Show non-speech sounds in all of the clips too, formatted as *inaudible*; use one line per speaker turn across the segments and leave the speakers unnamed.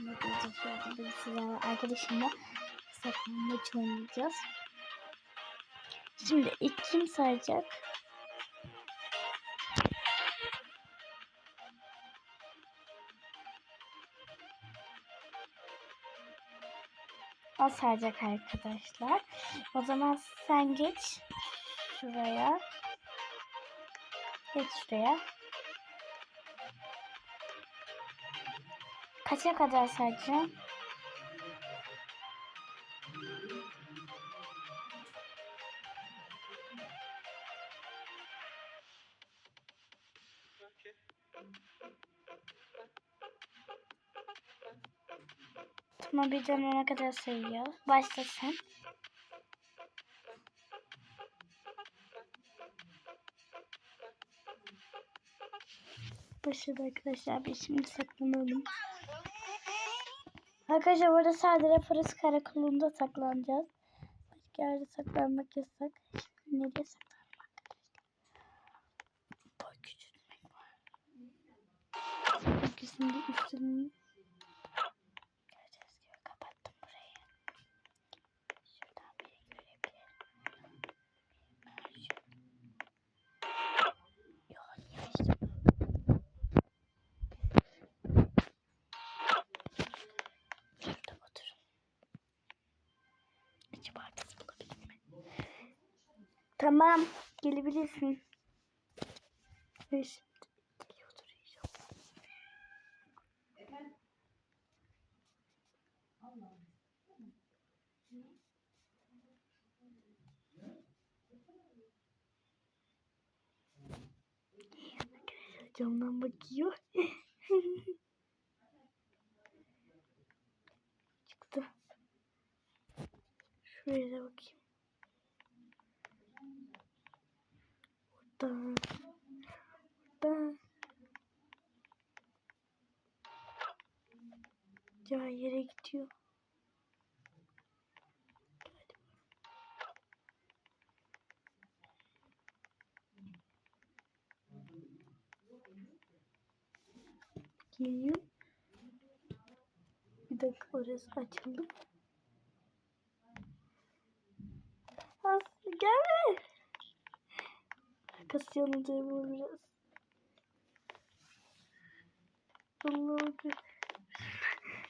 Bir sizlerle arkadaşımla saklanmaç oynayacağız. Şimdi ilk kim sayacak? O sayacak arkadaşlar. O zaman sen geç şuraya. Geç şuraya. Kaça kadar sayacağım? Tamam birden ona kadar sayıyor. Başla sen. Başladı arkadaşlar. Biz şimdi saklanalım. Arkadaşlar burada sadece Fırız Karakolu'nda saklanacağız. Başka yerde saklanmak yasak. Şimdi nereye arkadaşlar? Boy küçültmek var. İkisini de üstünü Gördüğünüz gibi kapattım burayı. Şuradan biri görebilir. Yok niye açtım? Şurada oturun. Acaba kız bulabilir mi? Tamam. Gelebilirsin. Arkadaşlar camdan bakıyor. *laughs* Çıktı. Şuraya da bakayım. Burada. Burada. Ya yere gidiyor. Geliyor. Bir dakika orası açıldı. Gelme. Arkası yanında bu biraz. Allah'ım.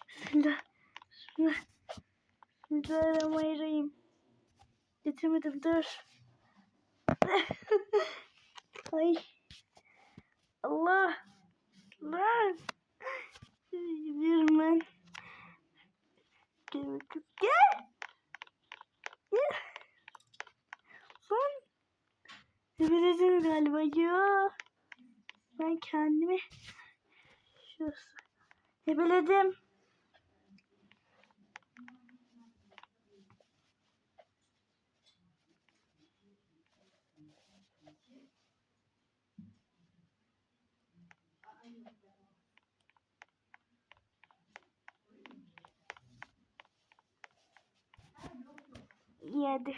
Bismillah. Bismillah. Bismillahirrahmanirrahim. Getirmedim dur. *laughs* Ay. Allah. Lan. Gidiyorum ben. Gel kız gel. Gel. Lan. Ebeledim galiba ya. Ben kendimi şurası. Ebeledim. Yedi.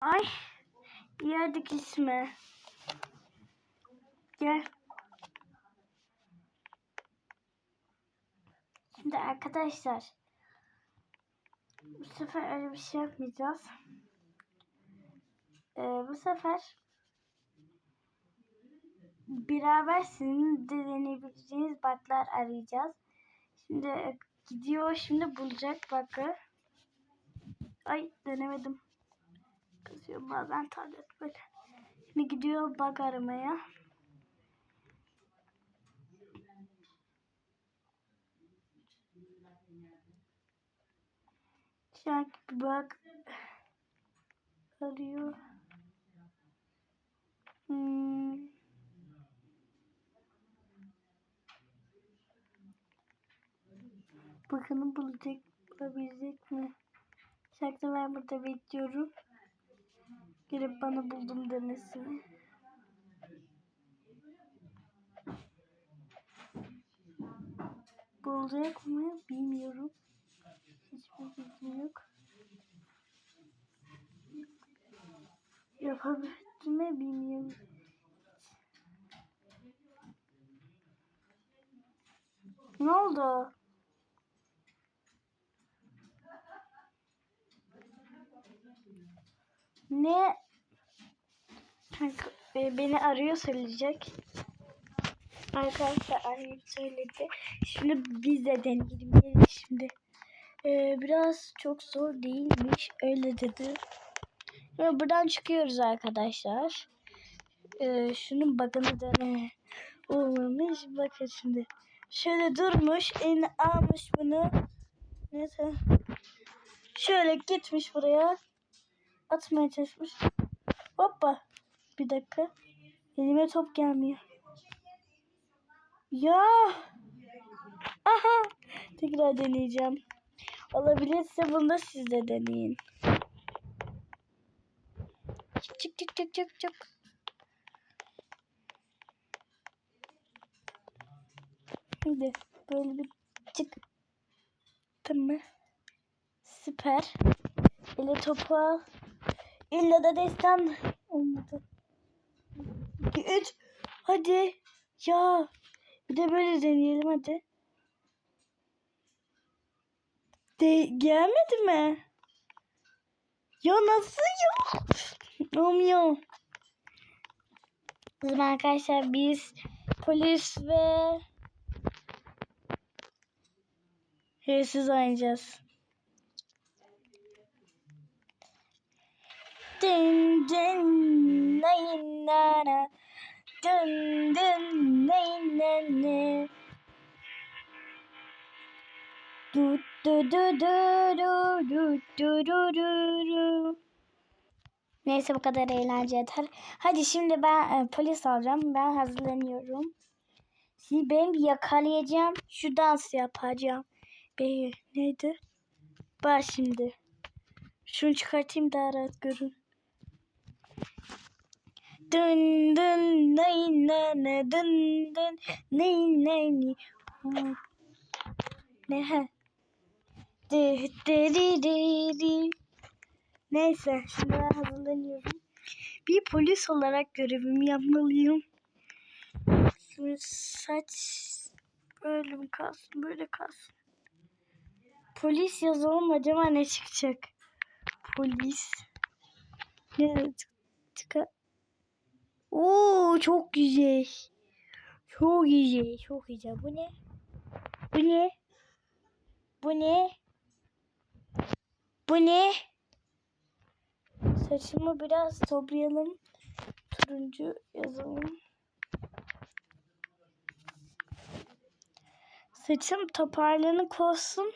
Ay. Yedik ismi. Gel. Şimdi arkadaşlar. Bu sefer öyle bir şey yapmayacağız. Ee, bu sefer beraber sizin de deneyebileceğiniz baklar arayacağız. Şimdi e, gidiyor şimdi bulacak bakı. Ay denemedim. Kızıyor bazen tablet böyle. Şimdi gidiyor bak aramaya. An bak arıyor. Hmm. Bakalım bulacak, bulabilecek mi? Şarkı ben burada bekliyorum. Gelip bana buldum demesini. Bulacak mı bilmiyorum. Hiçbir bilgim yok. Yapabildim mi bilmiyorum. Ne oldu? Ne? E, beni arıyor söyleyecek. Arkadaşlar arayıp söyledi. Şimdi biz de deneyelim. Şimdi. Ee, biraz çok zor değilmiş. Öyle dedi. Ve buradan çıkıyoruz arkadaşlar. Ee, şunun bakını dene. Olmamış. Bakın şimdi. Şöyle durmuş. Elini almış bunu. Neyse. Şöyle gitmiş buraya. Atmaya çalışmış. Hoppa. Bir dakika. Elime top gelmiyor. Ya. Aha. Tekrar deneyeceğim. Olabilirse bunu da siz de deneyin. Çık çık çık çık çık. Şimdi böyle bir çık. Tamam. Süper. Ele topu al. İlla da destan. Olmadı. 2, 3. Hadi. Ya. Bir de böyle deneyelim hadi. De gelmedi mi? Ya nasıl yok? Olmuyor. O zaman arkadaşlar biz polis ve hırsız oynayacağız. Dın dın nay na na dın dın nay na na du du du du du du du du du du Neyse bu kadar eğlence yeter. Hadi şimdi ben e, polis alacağım. Ben hazırlanıyorum. Şimdi ben bir yakalayacağım. Şu dans yapacağım. Bir neydi? Bak şimdi. Şunu çıkartayım daha rahat görün. Dın dın nay na na dın dın nay nay. Ne he? Di di di di di. Neyse şimdi hazırlanıyorum. Bir polis olarak görevimi yapmalıyım. Şimdi saç böyle mi kalsın böyle kalsın. Polis yazalım acaba ne çıkacak? Polis. Ne çıkar? Oo çok güzel. Çok güzel. Çok güzel. Bu ne? Bu ne? Bu ne? Bu ne? Saçımı biraz toplayalım. Turuncu yazalım. Saçım toparlanık olsun.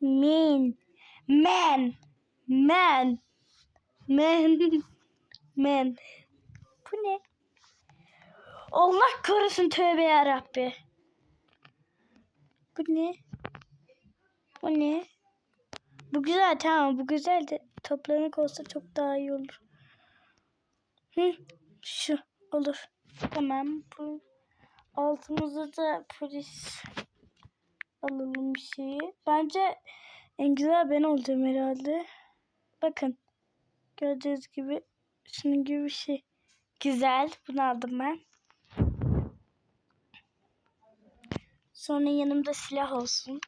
Men. Men. Men. Men. Men. Bu ne? Allah korusun tövbe yarabbi. Bu ne? Bu ne? Bu güzel tamam bu güzel de toplanık olsa çok daha iyi olur. Hı, şu olur. Tamam bu altımızda da polis alalım bir şeyi. Bence en güzel ben olacağım herhalde. Bakın gördüğünüz gibi şunun gibi bir şey. Güzel bunu aldım ben. Sonra yanımda silah olsun.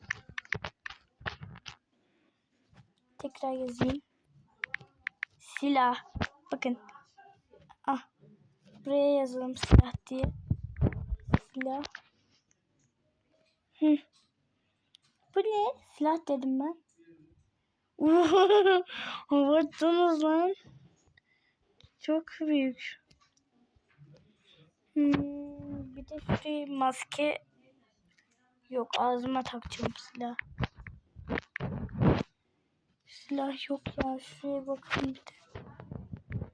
Tekrar yazayım. Silah. Bakın. Ah. Buraya yazalım silah diye. Silah. Hı. Bu ne? Silah dedim ben. *laughs* Abarttınız lan. Çok büyük. Hmm, bir de şuraya maske yok ağzıma takacağım silah. Silah yok ya. Şuraya bakın bir de.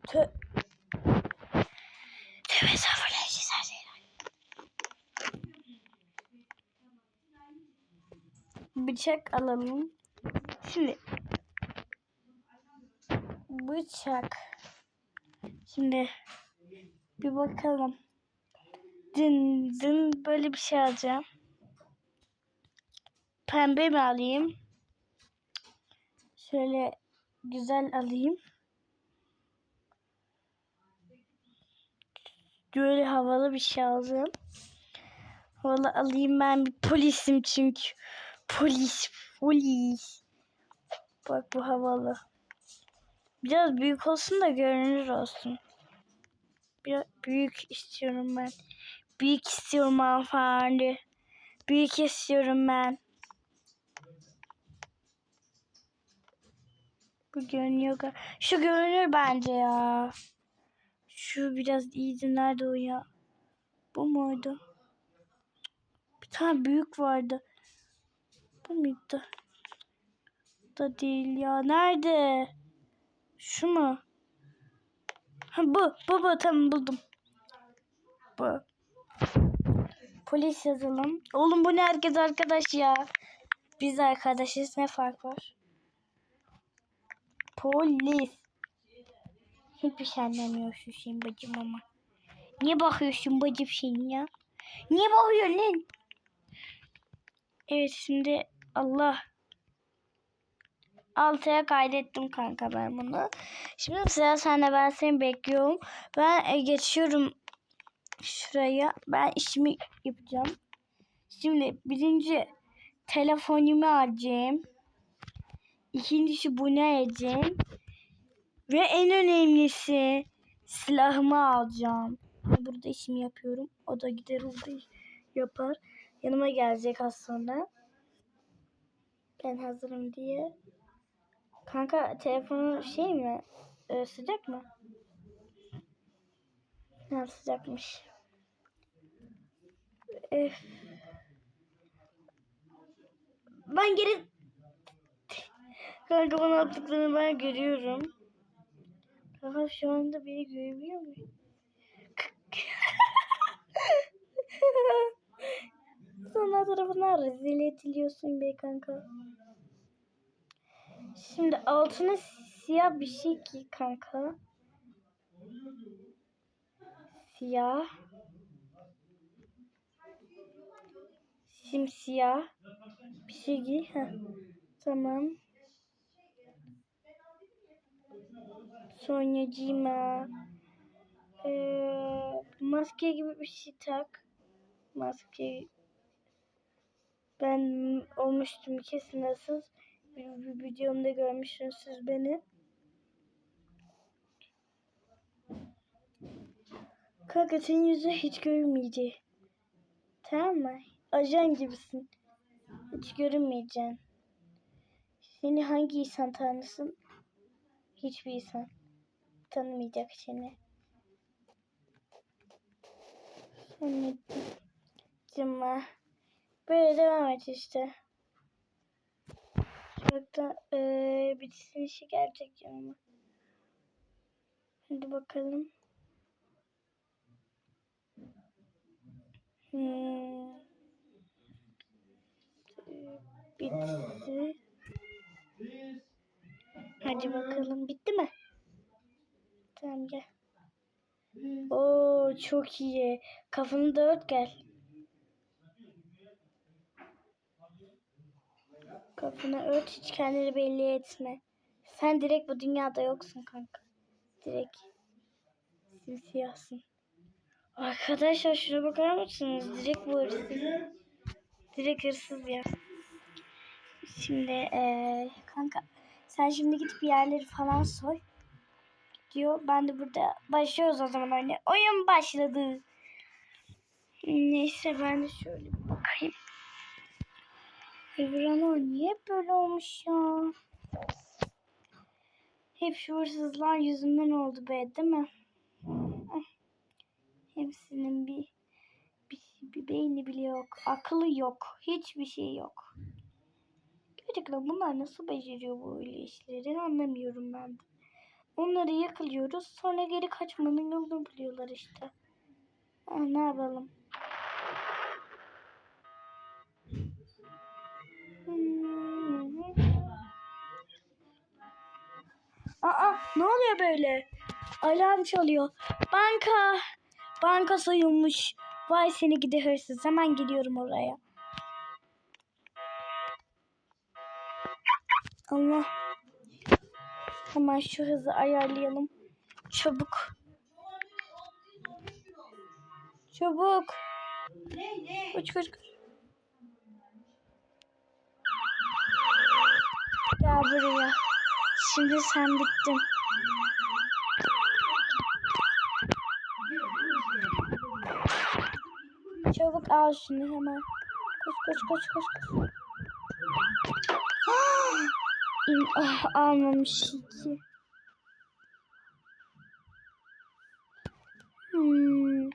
Tö Tövbe estağfurullah. Güzel şeyler. Bıçak alalım. Şimdi. Bıçak. Şimdi bir bakalım. Dün, dün böyle bir şey alacağım. Pembe mi alayım? Şöyle güzel alayım. Böyle havalı bir şey aldım. Havalı alayım ben bir polisim çünkü. Polis, polis. Bak bu havalı. Biraz büyük olsun da görünür olsun. Biraz büyük istiyorum ben. Büyük istiyorum hanımefendi. Büyük istiyorum ben. Bu görünüyor. Şu görünür bence ya. Şu biraz iyiydi. Nerede o ya? Bu muydu? Bir tane büyük vardı. Bu muydu? Da değil ya. Nerede? Şu mu? Ha, bu. Bu bu. Tamam buldum. Bu. Polis yazalım. Oğlum bu ne herkes arkadaş ya. Biz arkadaşız. Ne fark var? Polis. Hiçbir şey anlamıyor şu şeyin bacım ama. Niye bakıyorsun bacım şeyin ya? Niye bakıyorsun lan? Evet şimdi Allah. Altıya kaydettim kanka ben bunu. Şimdi sıra sende ben seni bekliyorum. Ben e, geçiyorum şuraya. Ben işimi yapacağım. Şimdi birinci telefonumu alacağım. İkincisi bunu alacağım. Ve en önemlisi silahımı alacağım. Burada işimi yapıyorum. O da gider orada yapar. Yanıma gelecek az sonra. Ben hazırım diye. Kanka telefonun şey mi? Ee, sıcak mı? Ha, sıcakmış. Öf. Ben geri... Kanka bana yaptıklarını ben görüyorum. Kanka şu anda beni görebiliyor mu? *laughs* Sonra tarafına rezil ediliyorsun be kanka. Şimdi altına siyah bir şey giy kanka. Siyah. Simsiyah. Bir şey giy. Heh. Tamam. Sonyacığıma. Ee, maske gibi bir şey tak. Maske. Ben olmuştum kesin nasıl. Bir, videomda görmüşsünüz siz beni. Kanka senin yüzün hiç görünmeyecek. Tamam mı? Ajan gibisin. Hiç görünmeyeceksin. Seni hangi insan tanısın? Hiçbir insan tanımayacak seni. Sonra cıma. Böyle devam et işte. Da eee bitsin işi gelecek yanıma. Hadi bakalım. Hmm. Bitti. Hadi bakalım. Bitti mi? Tamam gel. Oo çok iyi. Kafanı dört gel. Kafanı ört hiç kendini belli etme. Sen direkt bu dünyada yoksun kanka. Direkt simsiyahsın. Arkadaşlar şuna bakar mısınız? Direkt bu hırsız. Direkt hırsız ya. Şimdi eee kanka sen şimdi git bir yerleri falan soy. Diyor. Ben de burada başlıyoruz o zaman oyuna. Oyun başladı. Neyse ben de şöyle. Evrana niye böyle olmuş ya? Hep şu hırsızlar yüzünden oldu be değil mi? Ah. Hepsinin bir, bir, bir beyni bile yok. Akıllı yok. Hiçbir şey yok. Gerçekten bunlar nasıl beceriyor böyle işleri anlamıyorum ben de. Onları yakalıyoruz. Sonra geri kaçmanın yolunu buluyorlar işte. Ah, ne yapalım? Aa ne oluyor böyle? Alarm çalıyor. Banka. Banka soyulmuş. Vay seni gidi hırsız. Hemen gidiyorum oraya. Allah. Hemen şu hızı ayarlayalım. Çabuk. Çabuk. Koş koş koş. Gel buraya. Şimdi sen bittin. Çabuk al şunu hemen. Koş koş koş koş koş. Ah, almamış iki. Hmm.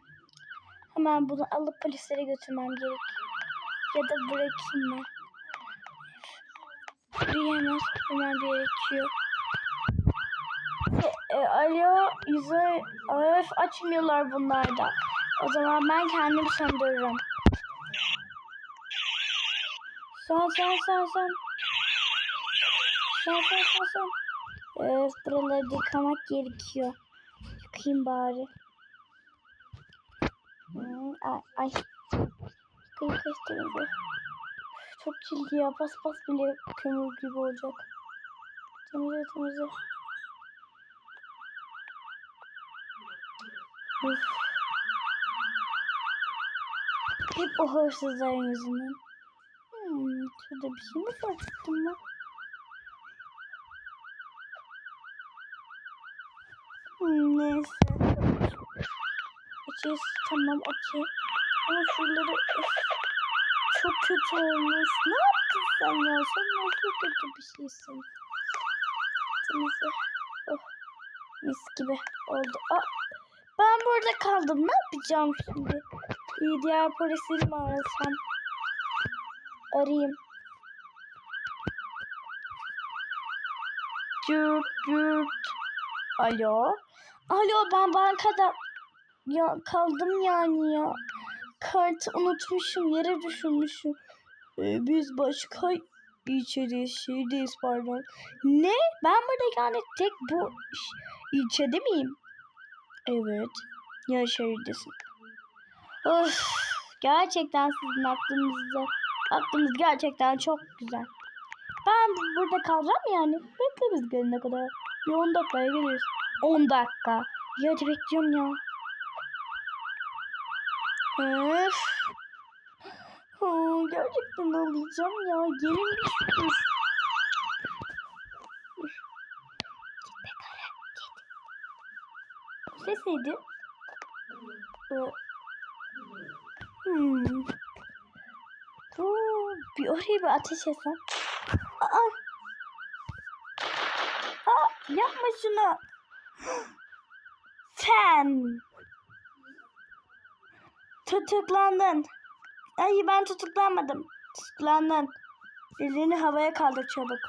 Hemen bunu alıp polislere götürmem gerek. Ya da bırakayım ben. Buraya hemen hemen gerekiyor. E, e, alo, yüzü öf açmıyorlar bunlar da. O zaman ben kendim söndürürüm. Son son son son. Son son son son. Öf buraları yıkamak gerekiyor. Yıkayayım bari. Hmm, ay, ay. Yıkayıp göstereyim. Çok kirli ya. Pas pas bile kömür gibi olacak. Temizle temizle. Üf. Hep o hırsızların yüzünden. Hmm, şurada bir şey mi fark ettim ben? Hmm, neyse. Açız tamam okey. Ama şuraları çok kötü olmuş. Ne yaptın sen ya? Sen nasıl kötü bir şeysin? Temizle. Oh. Mis gibi oldu. Aa, ben burada kaldım. Ne yapacağım şimdi? İyi diğer polisleri mi arasam? Arayayım. Cürt cürt. Alo. Alo ben bankada ya kaldım yani ya. Kartı unutmuşum yere düşürmüşüm. Ee, biz başka ilçedeyiz şehirdeyiz pardon. Ne? Ben burada yani tek bu ilçede miyim? Evet. Ya şehirdesin. Of, gerçekten sizin aklınızda aklınız gerçekten çok güzel. Ben bu- burada kalacağım yani. Bekle biz gelene kadar. Bir 10 dakikaya geliriz. 10 dakika. Ya hadi bekliyorum ya. Öf. Gerçekten ağlayacağım ya. Gelin bir şükür. Üf. Git be kara, git. Bu Ses neydi? Hmm. Dur, bir oraya bir ateş etsem. Aa! Aa, yapma şunu. *gasps* Sen. Tutuklandın. Ay ben tutuklanmadım. Tutuklandın. Elini havaya kaldır çabuk.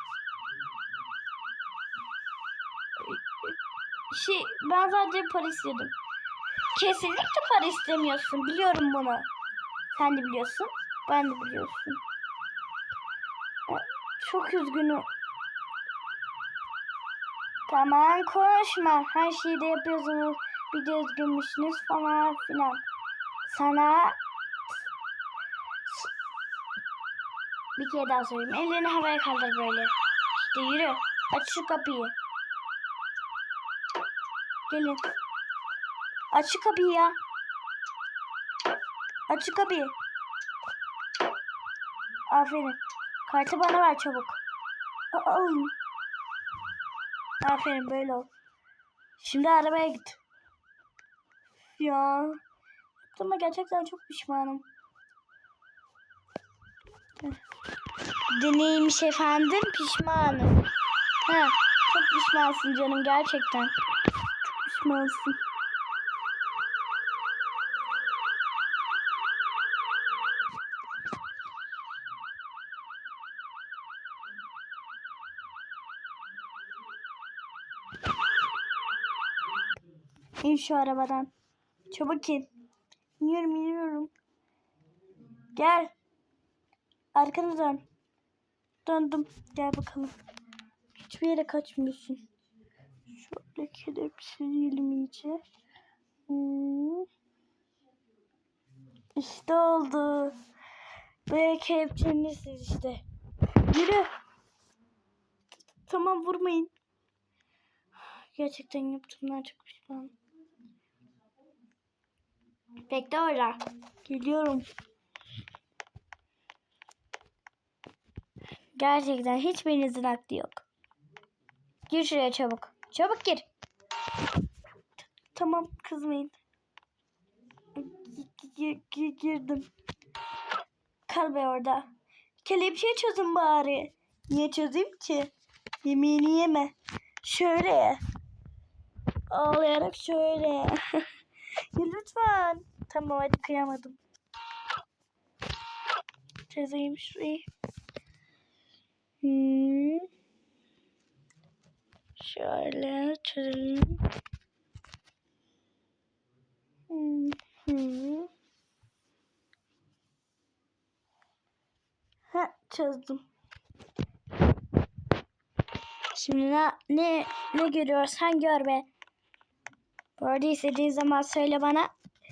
Şey ben sadece para istedim. Kesinlikle para istemiyorsun. Biliyorum bunu. Sen de biliyorsun. Ben de biliyorsun. Ya, Çok üzgünüm. Tamam konuşma. Her şeyi de yapıyorsunuz. Bir de üzgünmüşsünüz falan filan. Sana bir kere daha söyleyeyim. Ellerini havaya kaldır böyle. İşte yürü. Aç şu kapıyı. Gelin. Aç şu kapıyı ya. Aç şu kapıyı. Aferin. Kartı bana ver çabuk. Aferin böyle ol. Şimdi arabaya git. Ya. Ama gerçekten çok pişmanım. Deneymiş efendim pişmanım. Ha, çok pişmansın canım gerçekten. Çok pişmansın. İn şu arabadan. Çabuk in. İniyorum iniyorum. Gel. Arkana dön. Döndüm. Gel bakalım. Hiçbir yere kaçmıyorsun. Şöyle kelepçeleyelim iyice. Hmm. İşte oldu. Böyle kelepçelenirsiniz işte. Yürü. Tamam vurmayın. Gerçekten yaptığımdan çok pişmanım. Bekle orada. Geliyorum. Gerçekten hiçbirinizin aklı yok. Gir şuraya çabuk. Çabuk gir. Tamam kızmayın. Gi- girdim. Kal be orada. Kelepçeyi çözün bari. Niye çözeyim ki? Yemeğini yeme. Şöyle. Ağlayarak şöyle. *laughs* ya lütfen. Tamam hadi kıyamadım. Çözeyim şurayı. Hmm. Şöyle çözelim. Hmm. Hmm. Ha çözdüm. Şimdi ne ne, ne görüyorsan gör be. Bu arada istediğin zaman söyle bana.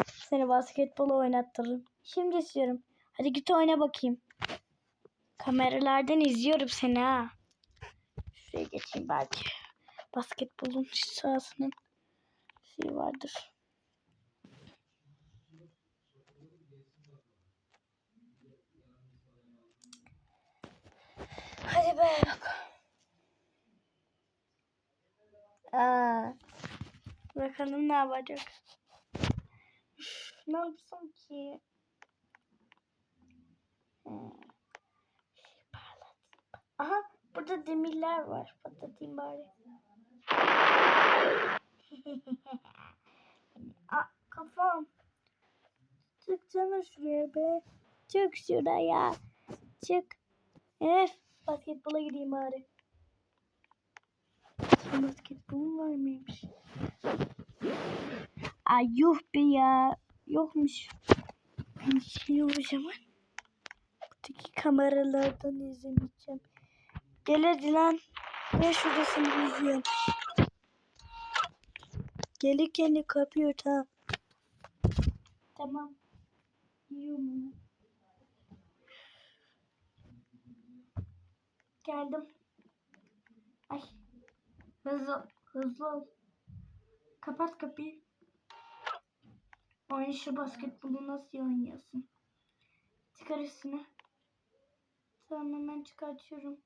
Seni basketbol oynattırırım. Şimdi istiyorum. Hadi git oyna bakayım. Kameralardan izliyorum seni ha. Şuraya geçeyim belki. Basketbolun sahasının şey vardır. Hadi be bakalım. Aa, bakalım ne yapacak. Ne yapsam ki? Hmm. Parlat. Aha burada demirler var. Patlatayım bari. Aa, kafam. Çıksana şuraya be. Çık şuraya. Çık. Evet. Basketbola gideyim bari. Şimdi basketbolum var mıymış? Ay yuh be ya. Yokmuş. Ben şey o zaman. Buradaki kameralardan izlemeyeceğim. Gel hadi lan. Ben şurasını izliyorum. Gelirken kapıyor ta. Tamam. Yiyorum onu. Geldim. Ay. Hızlı, hızlı ol. Kapat kapıyı. Oyun şu basketbolu nasıl oynuyorsun? Çıkar üstüne. Tamam hemen çıkartıyorum.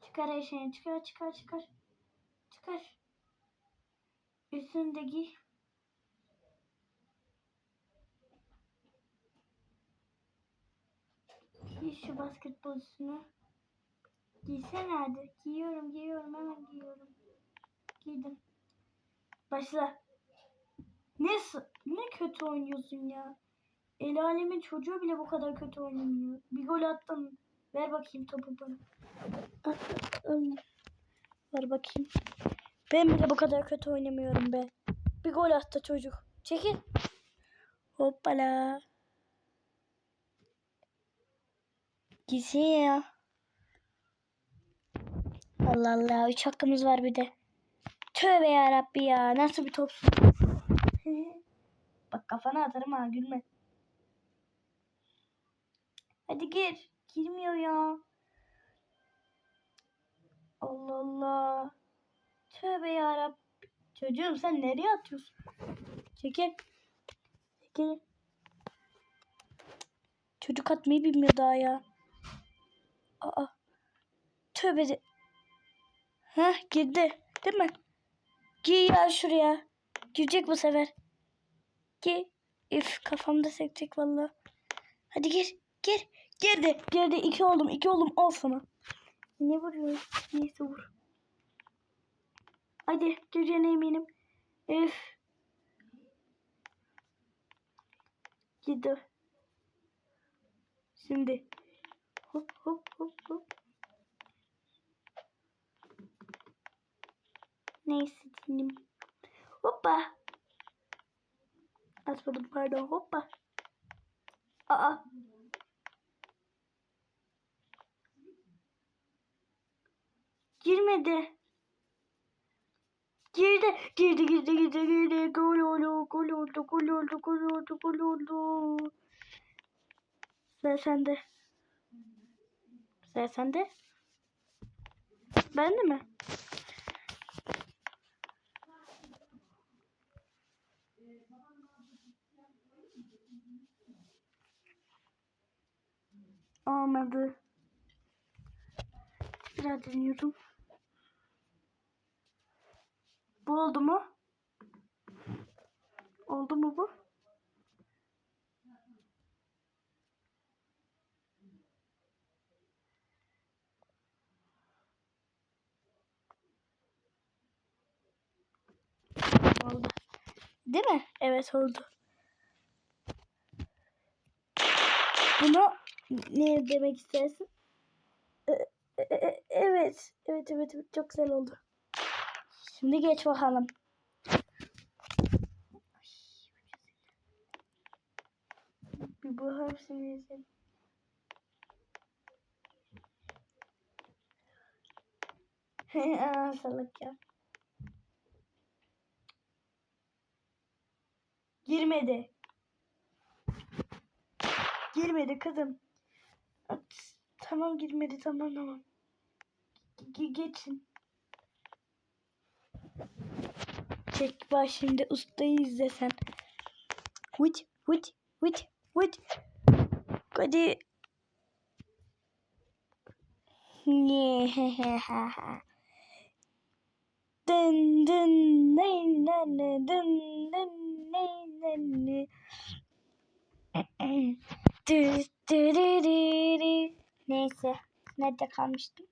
Çıkar her şeyini. Çıkar çıkar çıkar. Çıkar. Üstünü de giy. Şu basketbol üstüne. Giysene hadi. Giyiyorum giyiyorum hemen giyiyorum. Giydim. Başla. Ne, ne kötü oynuyorsun ya. El alemin çocuğu bile bu kadar kötü oynamıyor. Bir gol attın. Ver bakayım topu bana. Ver bakayım. Ben bile bu kadar kötü oynamıyorum be. Bir gol attı çocuk. Çekil. Hoppala. Gitsin ya. Allah Allah. Üç hakkımız var bir de. Tövbe yarabbi ya. Nasıl bir topsun? *laughs* Bak kafana atarım ha gülme. Hadi gir. Girmiyor ya. Allah Allah. Tövbe yarabbi. Çocuğum sen nereye atıyorsun? Çekil. Çekil. Çocuk atmayı bilmiyor daha ya. Aa. Tövbe de. Heh girdi. Değil mi? Giy ya şuraya. Girecek bu sefer. Giy. Üf kafamda sekecek valla. Hadi gir. Gir. Girdi. Girdi. İki oldum. iki oldum. Al sana. Ne vuruyor? Neyse vur. Hadi gireceğine eminim. Üf. Gidiyor. Şimdi. Hop hop hop hop. Neyse dindim. Hoppa. Atmadım pardon. Hoppa. Aa. Girmedi. Girdi, girdi, girdi, girdi, girdi. Gol oldu, gol oldu, gol oldu, gol oldu, gol oldu. Sıra sende. Sıra sende. Ben de mi? Olmadı. Biraz deniyorum. Bu oldu mu? Oldu mu bu? Oldu. Değil mi? Evet oldu. Bunu ne demek istersin? E- e- e- Evet. Evet evet evet çok güzel oldu. Şimdi geç bakalım. Bir bu hepsini. Aa, salak *laughs* ya. Girmedi. Girmedi kızım. Tamam girmedi tamam tamam. Ge- geçin. Çek bak şimdi ustayı izle sen. Vıç vıç vıç vıç. Hadi. Dın dın ney ne ne dın dın ne ne. Dü. *clears throat* Neyse. Nerede kalmıştım?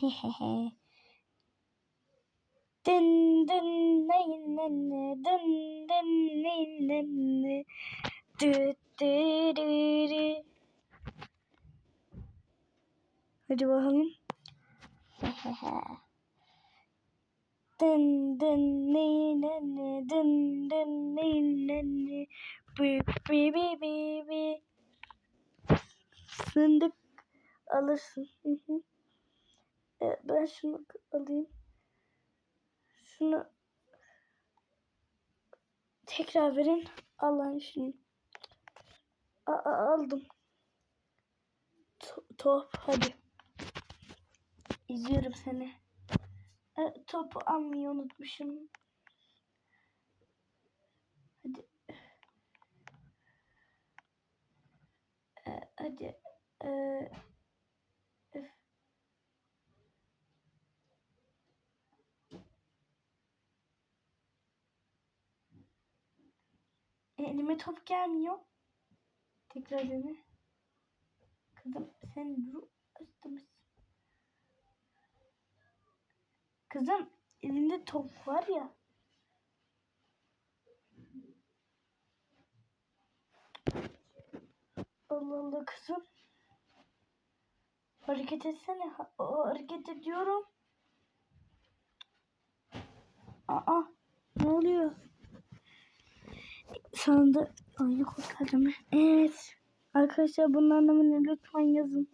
*laughs* dın dın ney ne ne dın dın ney ne ne. Dü dü. Hadi bakalım. *laughs* dın dın ney ne ne dın dın ney ne ne. Bi bi bi bi bi. Fındık alırsın. Hı hı. E, ben şunu alayım. Şunu tekrar verin. Allah'ın şunu. A aldım. To- top hadi. İzliyorum seni. E, topu almayı unutmuşum. Hadi. E, hadi. E, elime top gelmiyor. Tekrar dene. Kızım sen mısın? Kızım elinde top var ya. Allah Allah kızım. Hareket etsene. O, hareket ediyorum. Aa ne oluyor? Sonunda oyunu kurtardım. Evet. Arkadaşlar bunun anlamını lütfen yazın.